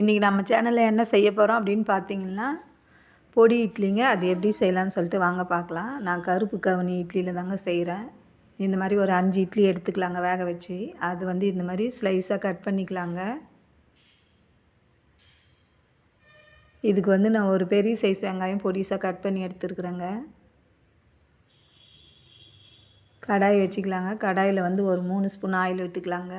இன்றைக்கி நம்ம சேனலில் என்ன செய்ய போகிறோம் அப்படின்னு பார்த்தீங்கன்னா பொடி இட்லிங்க அது எப்படி செய்யலான்னு சொல்லிட்டு வாங்க பார்க்கலாம் நான் கருப்பு கவுனி இட்லியில் தாங்க செய்கிறேன் இந்த மாதிரி ஒரு அஞ்சு இட்லி எடுத்துக்கலாங்க வேக வச்சு. அது வந்து இந்த மாதிரி ஸ்லைஸாக கட் பண்ணிக்கலாங்க. இதுக்கு வந்து நான் ஒரு பெரிய சைஸ் வெங்காயம் பொடிசாக கட் பண்ணி எடுத்துருக்குறேங்க. கடாய் வச்சுக்கலாங்க. கடாயில் வந்து ஒரு மூணு ஸ்பூன் ஆயில் விட்டுக்கலாங்க.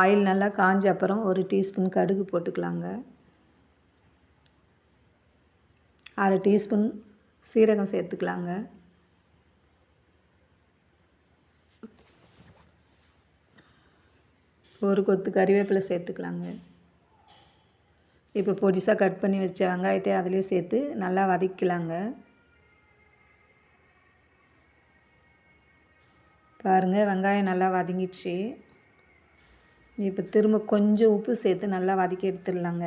ஆயில் நல்லா காஞ்ச அப்புறம் ஒரு டீஸ்பூன் கடுகு போட்டுக்கலாங்க. அரை டீஸ்பூன் சீரகம் சேர்த்துக்கலாங்க. ஒரு கொத்து கறிவேப்பிலை சேர்த்துக்கலாங்க. இப்போ பொடிசாக கட் பண்ணி வச்ச வெங்காயத்தை அதிலே சேர்த்து நல்லா வதக்கலாங்க. பாருங்கள் வெங்காயம் நல்லா வதங்கிடுச்சு. இப்போ திரும்ப கொஞ்சம் உப்பு சேர்த்து நல்லா வதக்கி எடுத்துடலாங்க.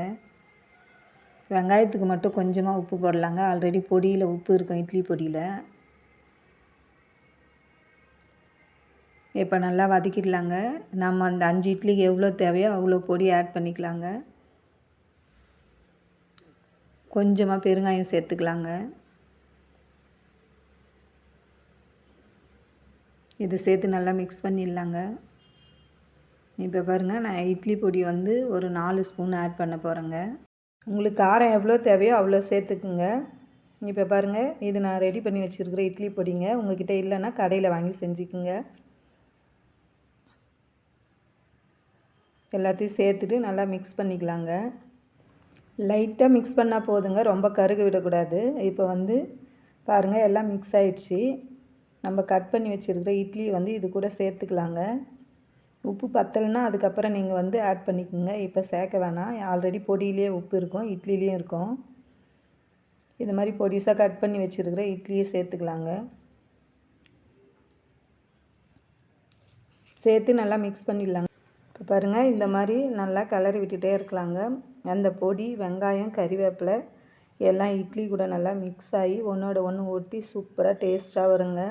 வெங்காயத்துக்கு மட்டும் கொஞ்சமாக உப்பு போடலாங்க. ஆல்ரெடி பொடியில் உப்பு இருக்கும் இட்லி பொடியில். இப்போ நல்லா வதக்கிடலாங்க. நம்ம அந்த அஞ்சு இட்லிக்கு எவ்வளோ தேவையோ அவ்வளோ பொடி ஆட் பண்ணிக்கலாங்க. கொஞ்சமாக பெருங்காயம் சேர்த்துக்கலாங்க. இது சேர்த்து நல்லா மிக்ஸ் பண்ணிடலாங்க. இப்போ பாருங்கள் நான் இட்லி பொடி வந்து ஒரு நாலு ஸ்பூன் ஆட் பண்ண போகிறேங்க உங்களுக்கு காரம் எவ்வளோ தேவையோ அவ்வளோ சேர்த்துக்குங்க. இப்போ பாருங்கள் இது நான் ரெடி பண்ணி வச்சுருக்கிற இட்லி பொடிங்க உங்கள்கிட்ட இல்லைன்னா கடையில் வாங்கி செஞ்சுக்குங்க. எல்லாத்தையும் சேர்த்துட்டு நல்லா மிக்ஸ் பண்ணிக்கலாங்க. லைட்டாக மிக்ஸ் பண்ணால் போதுங்க ரொம்ப கருக விடக்கூடாது. இப்போ வந்து பாருங்கள் எல்லாம் மிக்ஸ் ஆயிடுச்சு. நம்ம கட் பண்ணி வச்சுருக்கிற இட்லி வந்து இது கூட சேர்த்துக்கலாங்க. உப்பு பத்தலைன்னா அதுக்கப்புறம் நீங்கள் வந்து ஆட் பண்ணிக்கோங்க. இப்போ சேர்க்க வேணாம். ஆல்ரெடி பொடியிலே உப்பு இருக்கும். இட்லிலேயும் இருக்கும். இது மாதிரி பொடிசாக கட் பண்ணி வச்சுருக்கிற இட்லியை சேர்த்துக்கலாங்க. சேர்த்து நல்லா மிக்ஸ் பண்ணிடலாங்க. இப்போ பாருங்கள் இந்த மாதிரி நல்லா கலரி விட்டுட்டே இருக்கலாங்க. அந்த பொடி வெங்காயம் கறிவேப்பிலை எல்லாம் இட்லி கூட நல்லா மிக்ஸ் ஆகி ஒன்றோட ஒன்று ஒட்டி சூப்பராக டேஸ்ட்டாக வருங்க.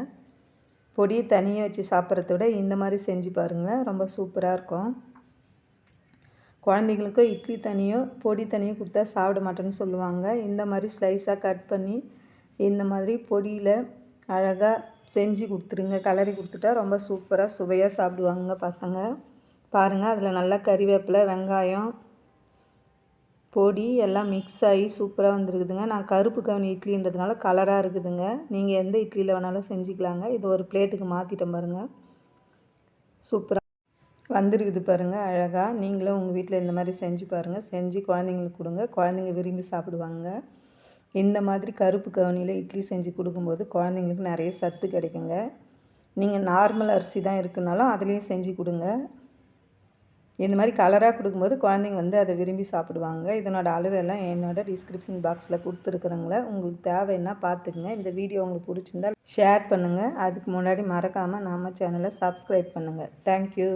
பொடி தனியாக வச்சு சாப்பிட்றத விட இந்த மாதிரி செஞ்சு பாருங்கள் ரொம்ப சூப்பராக இருக்கும். குழந்தைங்களுக்கும் இட்லி தனியோ பொடி தனியோ கொடுத்தா சாப்பிட மாட்டேன்னு சொல்லுவாங்க. இந்த மாதிரி ஸ்லைஸாக கட் பண்ணி இந்த மாதிரி பொடியில் அழகாக செஞ்சு கொடுத்துருங்க. கலரி கொடுத்துட்டா ரொம்ப சூப்பராக சுவையாக சாப்பிடுவாங்க பசங்க. பாருங்கள் அதில் நல்லா கறிவேப்பிலை வெங்காயம் பொடி எல்லாம் மிக்ஸ் ஆகி சூப்பராக வந்துருக்குதுங்க. நான் கருப்பு கவனி இட்லின்றதுனால கலராக இருக்குதுங்க. நீங்கள் எந்த இட்லியில் வேணாலும் செஞ்சுக்கலாங்க. இது ஒரு பிளேட்டுக்கு மாற்றிட்டேன் பாருங்கள் சூப்பராக வந்துருக்குது பாருங்கள் அழகாக நீங்களும் உங்கள் வீட்டில் இந்த மாதிரி செஞ்சு பாருங்கள் செஞ்சு குழந்தைங்களுக்கு கொடுங்க. குழந்தைங்க விரும்பி சாப்பிடுவாங்க. இந்த மாதிரி கருப்பு கவனியில் இட்லி செஞ்சு கொடுக்கும்போது குழந்தைங்களுக்கு நிறைய சத்து கிடைக்குங்க. நீங்கள் நார்மல் அரிசி தான் இருக்குனாலும் அதுலேயும் செஞ்சு கொடுங்க. இந்த மாதிரி கலராக கொடுக்கும்போது குழந்தைங்க வந்து அதை விரும்பி சாப்பிடுவாங்க. இதனோட அளவெல்லாம் என்னோட டிஸ்கிரிப்ஷன் பாக்ஸில் கொடுத்துருக்குறேங்களே உங்களுக்கு தேவைன்னா பார்த்துக்குங்க. இந்த வீடியோ உங்களுக்கு பிடிச்சிருந்தால் ஷேர் பண்ணுங்கள் அதுக்கு முன்னாடி மறக்காமல் நம்ம சேனலை சப்ஸ்கிரைப் பண்ணுங்கள் தேங்க்யூ